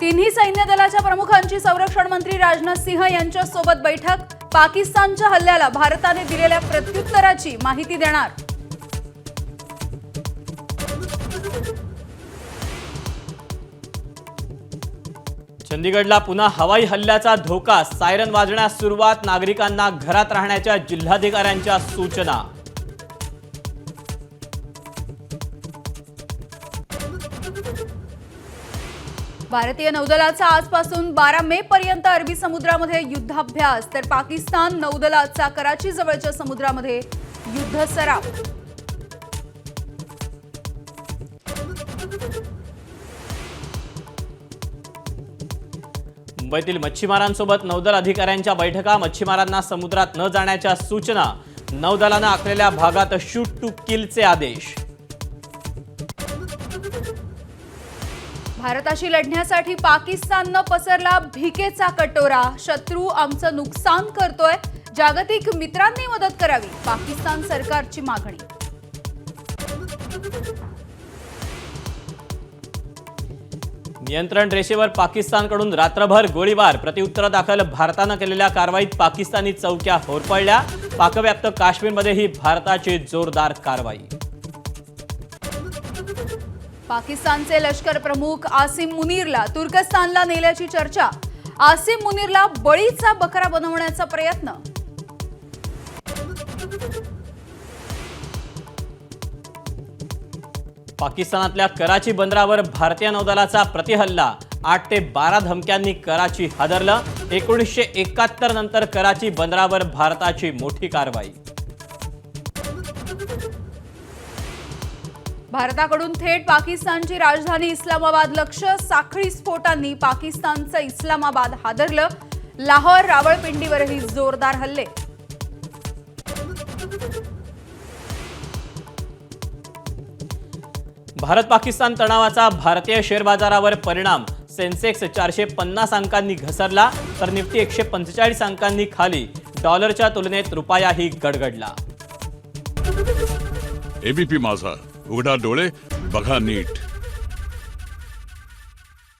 तिन्ही सैन्य दलाच्या प्रमुखांची संरक्षण मंत्री राजनाथ सिंह यांच्या सोबत बैठक. पाकिस्तानच्या हल्ल्याला भारताने दिलेल्या प्रत्युत्तराची माहिती देणार. चंदीगडला पुन्हा हवाई हल्ल्याचा धोका सायरन वाजण्यास सुरुवात नागरिकांना घरात राहण्याच्या जिल्हाधिकाऱ्यांच्या सूचना. भारतीय नौदलाचा आजपासून बारा मे पर्यंत अरबी समुद्रामध्ये युद्धाभ्यास तर पाकिस्तान नौदलाचा कराची जवळच्या समुद्रामध्ये युद्ध सराव मुंबईतील मच्छीमारांसोबत नौदल अधिकाऱ्यांच्या बैठका मच्छीमारांना समुद्रात न जाण्याच्या सूचना नौदलानं आखलेल्या भागात शूट टू किलचे आदेश. भारताशी लढण्यासाठी पाकिस्ताननं पसरला भिकेचा कटोरा. शत्रू आमचं नुकसान करतोय. जागतिक मित्रांनी मदत करावी पाकिस्तान सरकारची मागणी. नियंत्रण रेषेवर पाकिस्तानकडून रात्रभर गोळीबार. प्रत्युत्तरादाखल भारतानं केलेल्या कारवाईत पाकिस्तानी चौक्या होरपळल्या. पाकव्याप्त काश्मीरमध्येही भारताची जोरदार कारवाई. पाकिस्तानचे लष्कर प्रमुख आसिम मुनीरला तुर्कस्तानला नेल्याची चर्चा. आसिम मुनीरला बळीचा बकरा बनवण्याचा प्रयत्न. पाकिस्तानातल्या कराची बंदरावर भारतीय नौदलाचा प्रतिहल्ला. आठ ते बारा धमक्यांनी कराची हादरलं. एकोणीसशे एकाहत्तर नंतर कराची बंदरावर भारताची मोठी कारवाई. भारताकडून थेट पाकिस्तानची राजधानी इस्लामाबाद लक्ष साखळी स्फोटांनी पाकिस्तानचं इस्लामाबाद हादरलं. लाहोर रावळपिंडीवरही जोरदार हल्ले. भारत पाकिस्तान तणावाचा भारतीय शेअर बाजारावर परिणाम. सेन्सेक्स चारशे पन्नास अंकांनी घसरला तर निफ्टी एकशे पंचेचाळीस अंकांनी खाली. डॉलरच्या तुलनेत रुपयाही गडगडला. एबीपी माझा. उघडा डोळे बघा नीट.